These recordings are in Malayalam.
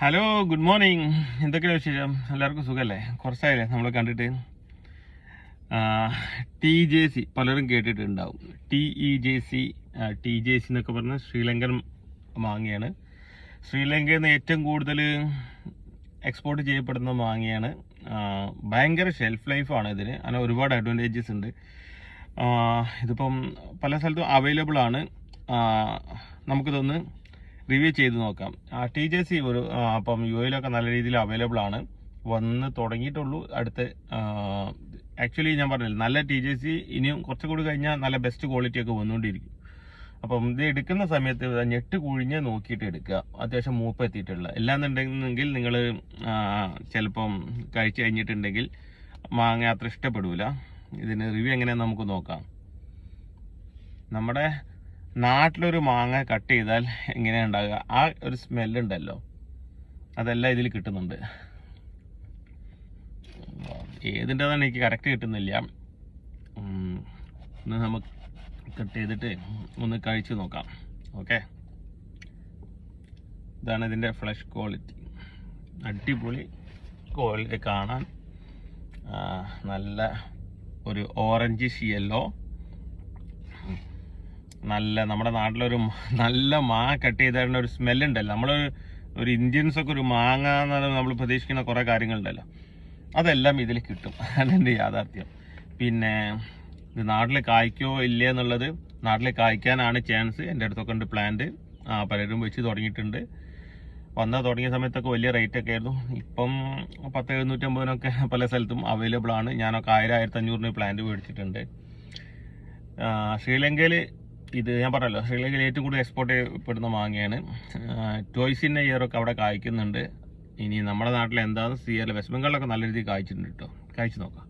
ഹലോ ഗുഡ് മോർണിംഗ് എന്തൊക്കെയാണ് വിശേഷം? എല്ലാവർക്കും സുഖമല്ലേ കുറച്ചായില്ലേ? നമ്മൾ കണ്ടിട്ട്? ടി ജെ സി പലരും കേട്ടിട്ടുണ്ടാവും. T E J C T J C എന്നൊക്കെ പറഞ്ഞ ശ്രീലങ്കൻ മാങ്ങയാണ്. ശ്രീലങ്കയിൽ നിന്ന് ഏറ്റവും കൂടുതൽ എക്സ്പോർട്ട് ചെയ്യപ്പെടുന്ന മാങ്ങയാണ്. ഭയങ്കര ഷെൽഫ് ലൈഫാണ് ഇതിന്. അങ്ങനെ ഒരുപാട് അഡ്വാന്റേജസ് ഉണ്ട്. ഇതിപ്പം പല സ്ഥലത്തും ആ, നമുക്കിതൊന്ന് റിവ്യൂ ചെയ്ത് നോക്കാം. ആ ടി ജെ സി ഒരു അപ്പം യു എയിലൊക്കെ നല്ല രീതിയിൽ അവൈലബിൾ ആണ്. വന്ന് തുടങ്ങിയിട്ടുള്ളൂ. അടുത്ത് ആക്ച്വലി ഞാൻ പറഞ്ഞില്ല നല്ല ടി ജെ സി ഇനിയും കുറച്ചുകൂടി കഴിഞ്ഞാൽ നല്ല ബെസ്റ്റ് ക്വാളിറ്റി ഒക്കെ വന്നുകൊണ്ടിരിക്കും. അപ്പം ഇത് എടുക്കുന്ന സമയത്ത് ഞെട്ട് കുഴിഞ്ഞ് നോക്കിയിട്ട് എടുക്കുക. അത്യാവശ്യം മൂപ്പ് എത്തിയിട്ടുള്ള. എല്ലാന്നുണ്ടെങ്കിൽ നിങ്ങൾ ചിലപ്പം കഴിച്ചു കഴിഞ്ഞിട്ടുണ്ടെങ്കിൽ മാങ്ങ അത്ര ഇഷ്ടപ്പെടില്ല ഇതിന് റിവ്യൂ എങ്ങനെയാണെന്ന് നമുക്ക് നോക്കാം. നമ്മുടെ നാട്ടിലൊരു മാങ്ങ കട്ട് ചെയ്താൽ എങ്ങനെയാ ഉണ്ടാകുക ആ ഒരു സ്മെല്ലുണ്ടല്ലോ അതെല്ലാം ഇതിൽ കിട്ടുന്നുണ്ട്. ഏതിന്റെതാണ് എനിക്ക് കറക്റ്റ് കിട്ടുന്നില്ല. ഒന്ന് നമുക്ക് കട്ട് ചെയ്തിട്ട് ഒന്ന് കഴിച്ചു നോക്കാം. ഓക്കെ ഇതാണ് ഇതിന്റെ ഫ്ലഷ് ക്വാളിറ്റി അടിപൊളി ക്വാളിറ്റി കാണാൻ നല്ല ഒരു ഓറഞ്ച് യെല്ലോ നല്ല നമ്മുടെ നാട്ടിലൊരു നല്ല മാ കട്ട് ചെയ്തായിരുന്ന ഒരു സ്മെല്ലുണ്ടല്ലോ. നമ്മൾ ഒരു ഇന്ത്യൻസ് ഒക്കെ ഒരു മാങ്ങ എന്ന് നമ്മൾ പ്രതീക്ഷിക്കുന്ന കുറേ കാര്യങ്ങളുണ്ടല്ലോ. അതെല്ലാം ഇതിൽ കിട്ടും. അതാണ് എന്റെ യാഥാർത്ഥ്യം. പിന്നെ ഇത് നാട്ടിൽ കായ്ക്കോ ഇല്ലേ എന്നുള്ളത് നാട്ടിൽ കായ്ക്കാനാണ് ചാൻസ് എന്റെ അടുത്തൊക്കെ ഉണ്ട് പ്ലാന്റ് ആ പലരും വെച്ച് തുടങ്ങിയിട്ടുണ്ട്. വന്നാൽ തുടങ്ങിയ സമയത്തൊക്കെ വലിയ റേറ്റ് ഒക്കെ ആയിരുന്നു. ഇപ്പം പത്ത് എഴുന്നൂറ്റമ്പതിനൊക്കെ പല സ്ഥലത്തും അവൈലബിൾ ആണ്. ഞാനൊക്കെ ആയിരം ആയിരത്തി അഞ്ഞൂറിന് പ്ലാന്റ് മേടിച്ചിട്ടുണ്ട് ശ്രീലങ്കയിൽ ഇത് ഞാൻ പറഞ്ഞല്ലോ ശ്രീലങ്കയിൽ ഏറ്റവും കൂടുതൽ എക്സ്പോർട്ട് ചെയ്യപ്പെടുന്ന മാങ്ങയാണ്. ടോയ്സിന്റെ ഇയറൊക്കെ അവിടെ കായ്ക്കുന്നുണ്ട്. ഇനി നമ്മുടെ നാട്ടിൽ എന്താണെന്ന് സിയർ വെസ്റ്റ് ബംഗാളിലൊക്കെ നല്ല രീതിയിൽ കായ്ച്ചിട്ടുണ്ട് കേട്ടോ കായ്ച്ചു നോക്കാം.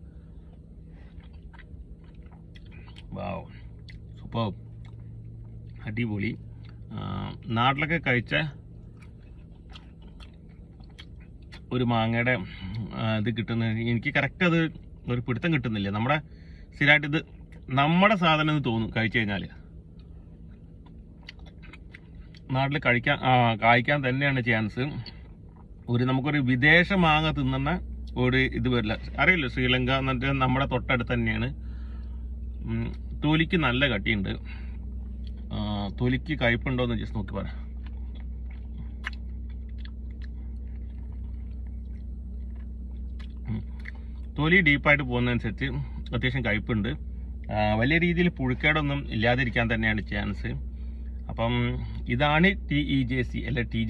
വാവ് സൂപ്പർ അടിപൊളി. നാട്ടിലൊക്കെ കഴിച്ച ഒരു മാങ്ങയുടെ ഇത് കിട്ടുന്ന എനിക്ക് കറക്റ്റ് അത് ഒരു പിടുത്തം കിട്ടുന്നില്ല. നമ്മുടെ സ്ഥിരമായിട്ട് ഇത് നമ്മുടെ സാധനം എന്ന് തോന്നും കഴിച്ചു കഴിഞ്ഞാൽ നാട്ടിൽ കഴിക്കാൻ കായ്ക്കാൻ തന്നെയാണ് ചാൻസ് ഒരു നമുക്കൊരു വിദേശ മാങ്ങ തിന്നുന്ന ഒരു ഇത് വരില്ല. അറിയില്ല ശ്രീലങ്ക എന്നിട്ട് നമ്മുടെ തൊട്ടടുത്ത് തന്നെയാണ്. തൊലിക്ക് നല്ല കട്ടിയുണ്ട്. തൊലിക്ക് കയ്പുണ്ടോ എന്ന് ജസ്റ്റ് നോക്കി പറ. തൊലി ഡീപ്പായിട്ട് പോകുന്നതനുസരിച്ച് അത്യാവശ്യം കയ്പുണ്ട്. വലിയ രീതിയിൽ പുഴുക്കേടൊന്നും ഇല്ലാതിരിക്കാൻ തന്നെയാണ് ചാൻസ് അപ്പം ഇതാണ് ടി ഇ ജെ സി അല്ലെ ടി ജെ